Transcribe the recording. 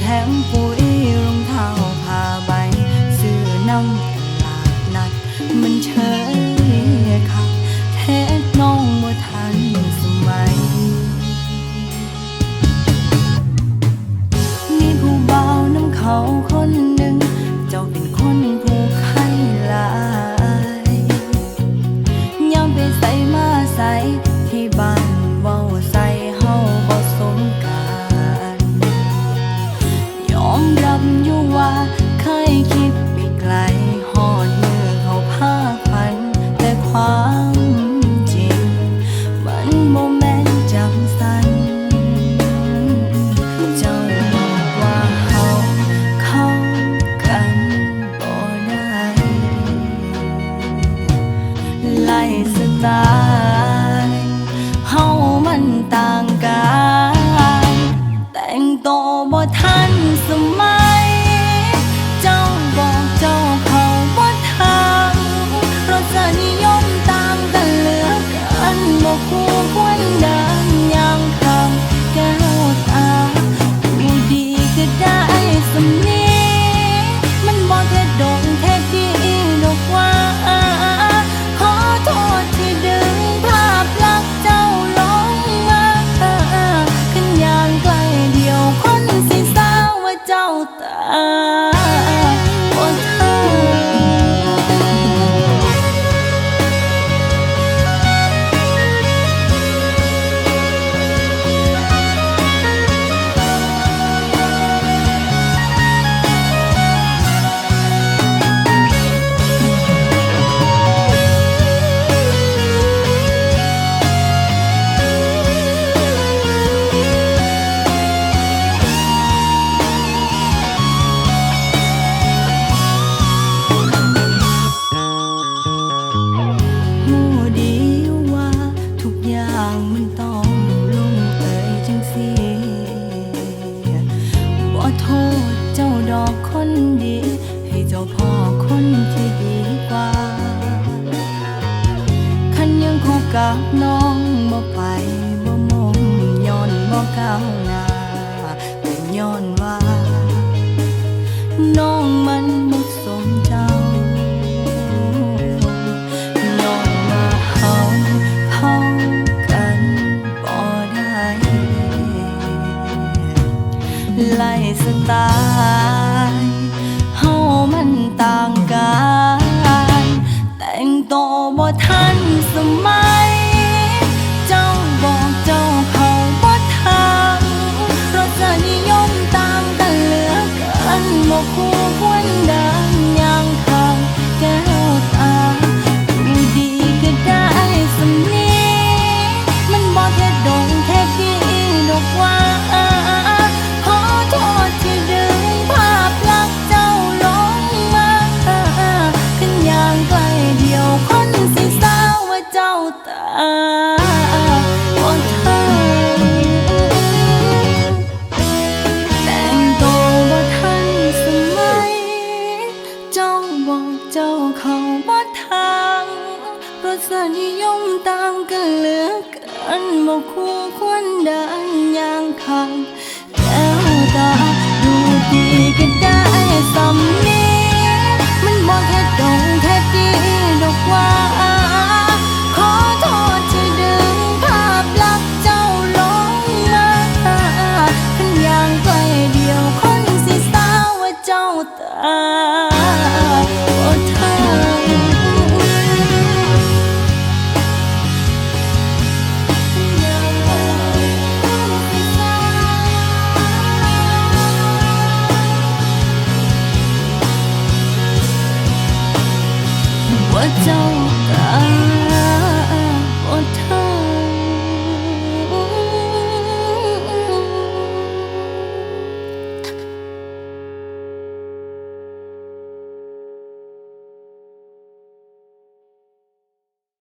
แถมปุ๋ยรองเท้าผ้าใบ ซื้อน้ำตลาดนัด มันเชยค่ะแท้น้องบ่ทันสมัย มีผู้เบาวน้ำเขา ส จ้าพ่อคนที่ดีกว่า คันยังคบกับน้องบ่ไปบ่มงย้อนบ่ก้าวหน้าเป็นย้อนว่า น้องมันบ่สมเจ้าย้อนว่าเฮาเข้ากันบ่ได้ไล่สไตล์ มัย เจ้าบอกเจ้าเขาบ่ทันรสนิยมตามกันเหลือกันบ่คู่ ว่าเจ้าตาบ่ทันแต่งตัวบ่ทันสมัย เจ้าบอกเจ้าเขาบ่ทางรสนิยมต่างกันเหลือเกันบ่คู่ควรเดินอย่างข้างแก้วตาดูดีก็ เจ้าตา